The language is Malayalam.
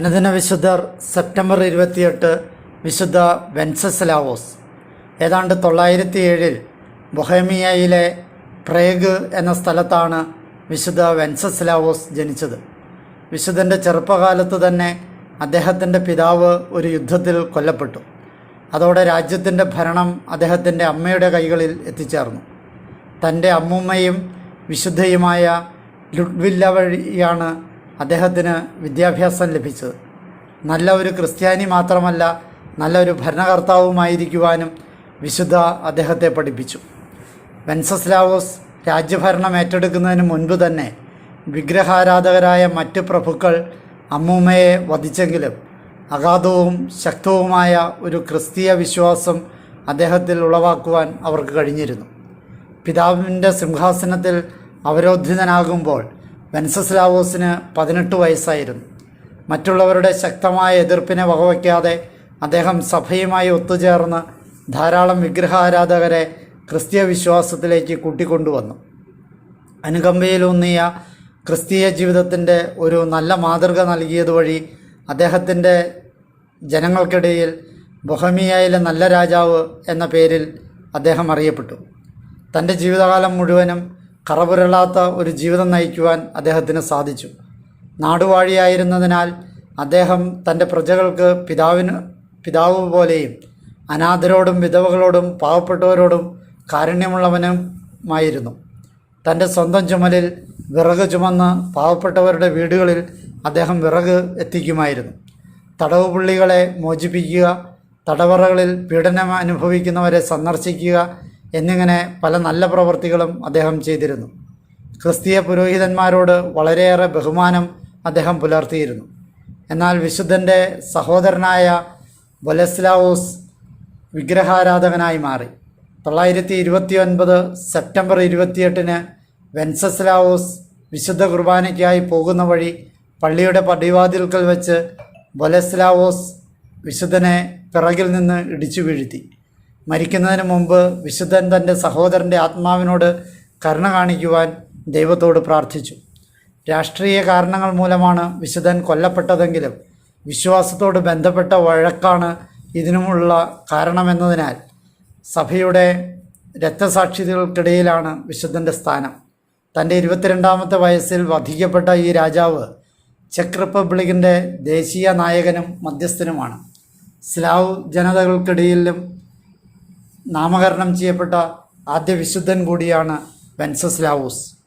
അനുദിന വിശുദ്ധർ സെപ്റ്റംബർ ഇരുപത്തിയെട്ട് വിശുദ്ധ വെൻസസ്ലാവോസ്. ഏതാണ്ട് തൊള്ളായിരത്തി ഏഴിൽ ബൊഹേമിയയിലെ പ്രേഗ് എന്ന സ്ഥലത്താണ് വിശുദ്ധ വെൻസസ്ലാവോസ് ജനിച്ചത്. വിശുദ്ധന്റെ ചെറുപ്പകാലത്ത് തന്നെ അദ്ദേഹത്തിന്റെ പിതാവ് ഒരു യുദ്ധത്തിൽ കൊല്ലപ്പെട്ടു. അതോടെ രാജ്യത്തിന്റെ ഭരണം അദ്ദേഹത്തിന്റെ അമ്മയുടെ കൈകളിൽ എത്തിച്ചേർന്നു. തന്റെ അമ്മൂമ്മയും വിശുദ്ധയുമായ ലുഡ്വില്ല വഴിയാണ് അദ്ദേഹത്തിന് വിദ്യാഭ്യാസം ലഭിച്ചത് നല്ല ഒരു ക്രിസ്ത്യാനി മാത്രമല്ല നല്ല ഒരു ഭരണകർത്താവുമായിരിക്കുവാനും വിശുദ്ധ അദ്ദേഹത്തെ പഠിപ്പിച്ചു. വെൻസസ്ലാവോസ് രാജ്യഭരണം ഏറ്റെടുക്കുന്നതിന് മുൻപ് തന്നെ വിഗ്രഹാരാധകരായ മറ്റ് പ്രഭുക്കൾ അമ്മൂമ്മയെ വധിച്ചെങ്കിലും അഗാധവും ശക്തവുമായ ഒരു ക്രിസ്തീയ വിശ്വാസം അദ്ദേഹത്തിൽ ഉളവാക്കുവാൻ അവർക്ക് കഴിഞ്ഞിരുന്നു. പിതാവിന്റെ സിംഹാസനത്തിൽ അവരോധിതനാകുമ്പോൾ വെൻസസ്ലാവോസിന് പതിനെട്ട് വയസ്സായിരുന്നു. മറ്റുള്ളവരുടെ ശക്തമായ എതിർപ്പിനെ വകവയ്ക്കാതെ അദ്ദേഹം സഭയുമായി ഒത്തുചേർന്ന് ധാരാളം വിഗ്രഹാരാധകരെ ക്രിസ്തീയ വിശ്വാസത്തിലേക്ക് കൂട്ടിക്കൊണ്ടുവന്നു. അനുകമ്പയിലൂന്നിയ ക്രിസ്തീയ ജീവിതത്തിന്റെ ഒരു നല്ല മാതൃക നൽകിയതുവഴി അദ്ദേഹത്തിന്റെ ജനങ്ങൾക്കിടയിൽ ബൊഹമിയയിലെ നല്ല രാജാവ് എന്ന പേരിൽ അദ്ദേഹം അറിയപ്പെട്ടു. തന്റെ ജീവിതകാലം മുഴുവനും കറപുരളാത്ത ഒരു ജീവിതം നയിക്കുവാൻ അദ്ദേഹത്തിന് സാധിച്ചു. നാടുവാഴിയായിരുന്നതിനാൽ അദ്ദേഹം തന്റെ പ്രജകൾക്ക് പിതാവിന് പിതാവ് പോലെയും അനാഥരോടും വിധവകളോടും പാവപ്പെട്ടവരോടും കാരുണ്യമുള്ളവനുമായിരുന്നു. തന്റെ സ്വന്തം ചുമലിൽ വിറക് ചുമന്ന് പാവപ്പെട്ടവരുടെ വീടുകളിൽ അദ്ദേഹം വിറക് എത്തിക്കുമായിരുന്നു. തടവ് പുള്ളികളെ മോചിപ്പിക്കുക തടവറകളിൽ പീഡനം അനുഭവിക്കുന്നവരെ സന്ദർശിക്കുക എന്നിങ്ങനെ പല നല്ല പ്രവൃത്തികളും അദ്ദേഹം ചെയ്തിരുന്നു. ക്രിസ്തീയ പുരോഹിതന്മാരോട് വളരെയേറെ ബഹുമാനം അദ്ദേഹം പുലർത്തിയിരുന്നു. എന്നാൽ വിശുദ്ധന്റെ സഹോദരനായ ബൊലസ്ലാവോസ് വിഗ്രഹാരാധകനായി മാറി. തൊള്ളായിരത്തി ഇരുപത്തി ഒൻപത് സെപ്റ്റംബർ ഇരുപത്തിയെട്ടിന് വെൻസസ്ലാവോസ് വിശുദ്ധ കുർബാനയ്ക്കായി പോകുന്ന വഴി പള്ളിയുടെ പടിവാതിൽക്കൽ വെച്ച് ബൊലസ്ലാവോസ് വിശുദ്ധനെ പിറകിൽ നിന്ന് ഇടിച്ചു വീഴ്ത്തി. മരിക്കുന്നതിന് മുമ്പ് വിശുദ്ധൻ തന്റെ സഹോദരന്റെ ആത്മാവിനോട് കരുണ കാണിക്കുവാൻ ദൈവത്തോട് പ്രാർത്ഥിച്ചു. രാഷ്ട്രീയ കാരണങ്ങൾ മൂലമാണ് വിശുദ്ധൻ കൊല്ലപ്പെട്ടതെങ്കിലും വിശ്വാസത്തോട് ബന്ധപ്പെട്ട വഴക്കാണ് ഇതിനുമുള്ള കാരണമെന്നതിനാൽ സഭയുടെ രക്തസാക്ഷികൾക്കിടയിലാണ് വിശുദ്ധന്റെ സ്ഥാനം. തന്റെ ഇരുപത്തിരണ്ടാമത്തെ വയസ്സിൽ വധിക്കപ്പെട്ട ഈ രാജാവ് ചെക്ക് റിപ്പബ്ലിക്കിന്റെ ദേശീയ നായകനും മധ്യസ്ഥനുമാണ്. സ്ലാവ് ജനതകൾക്കിടയിലും നാമകരണം ചെയ്യപ്പെട്ട ആദ്യ വിശുദ്ധൻ കൂടിയാണ് വെൻസസ് വെൻസസ്ലാവൂസ്.